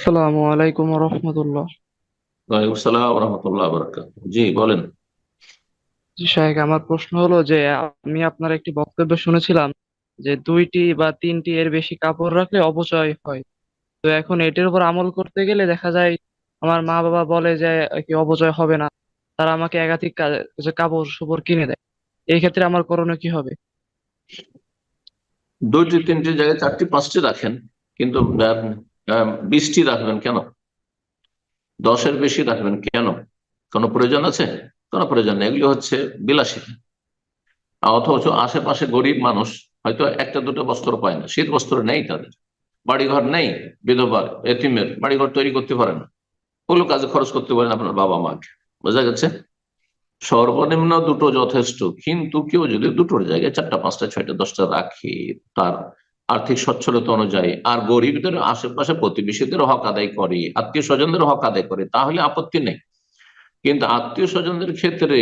আসসালামু আলাইকুম রহমতুল্লাহ ওয়ালাইকুম আসসালাম রহমতুল্লাহ বরকাত জি বলেন। জি শাহেখ আমার প্রশ্ন হলো যে আমি আপনার একটি বক্তব্য শুনেছিলাম যে দুইটি বা তিনটি এর বেশি কাপড় রাখলে অপচয় হয়। তো এখন এটির উপর আমল করতে গেলে দেখা যায় আমার মা বাবা বলে যে কি অপচয় হবে না? তারা আমাকে একাধিক কাপড় চোপড় কিনে দেয়। এই ক্ষেত্রে আমার করণীয় কি হবে? দুইটি তিনটি জায়গায় চারটি পাঁচটি রাখেন। কিন্তু বিশটি রাখবেন কেন? দশের বেশি রাখবেন কেন? কোনো প্রয়োজন আছে? কোনো প্রয়োজন নেই। এগুলি হচ্ছে বিলাসিতা। অথচ আশেপাশে গরিব মানুষ হয়তো একটা দুটো বস্ত্র পায় না। শীত বস্ত্র নেই তাদের। বাড়িঘর নেই, বিধবার, এতিমের। বাড়িঘর তৈরি করতে পারে না। ওগুলো কাজে খরচ করতে পারেন আপনার বাবা মাকে। বোঝা গেছে? সর্বনিম্ন দুটো যথেষ্ট। কিন্তু কেউ যদি দুটোর জায়গায় চারটা, পাঁচটা, ছয়টা, দশটা রাখে, তার আর্থিক সচ্ছলতা অনুযায়ী। আর গরিবদের আশেপাশে প্রতিবেশীদের হক আদায় করে আত্মীয় স্বজনদের হক আদায় করে, তাহলে আপত্তি নেই। কিন্তু আত্মীয় স্বজনদের ক্ষেত্রে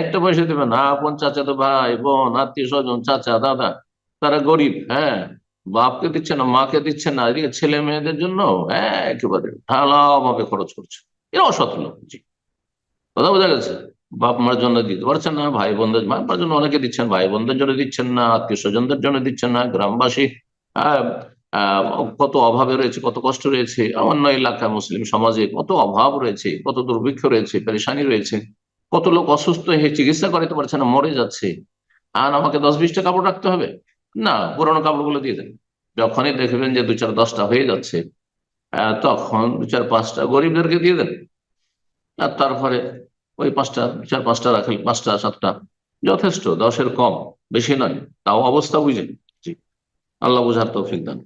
একটা পয়সা দেবে না আপন চাচা তো ভাই, বোন আত্মীয় স্বজন চাচা, দাদা, তারা গরিব হ্যাঁ বাপকে দিচ্ছে না, মাকে দিচ্ছে না, এদিকে ছেলে মেয়েদের জন্য একেবারে ঢালাভাবে খরচ করছে। এরা অসৎ লোক কথা বোঝা গেছে? বাপ মার জন্য দিতে পারছেন না, ভাই বোনদের বাপ মার জন্য অনেকে দিচ্ছেন, ভাই বোনদের জন্য দিচ্ছেন না আত্মীয় স্বজনদের জন্য দিচ্ছেন না, গ্রামবাসী কত অভাবে রয়েছে, কত কষ্ট রয়েছে অন্য এলাকা মুসলিম সমাজে কত অভাব রয়েছে, কত দুর্ভিক্ষ রয়েছে, পেরেশানি রয়েছে, কত লোক অসুস্থ হয়ে চিকিৎসা করাতে পারছে না মরে যাচ্ছে। আর আমাকে দশ বিশটা কাপড় রাখতে হবে? না, পুরোনো কাপড়গুলো দিয়ে দেন। যখনই দেখবেন যে দু চার দশটা হয়ে যাচ্ছে তখন দু চার পাঁচটা গরিবদেরকে দিয়ে দেন। আর তারপরে ওই পাঁচটা চার পাঁচটা রাখেন, পাঁচটা, সাতটা। যথেষ্ট, দশের কম, বেশি নয়। তাও অবস্থা বুঝেন। আল্লাহ বুঝার তৌফিক দান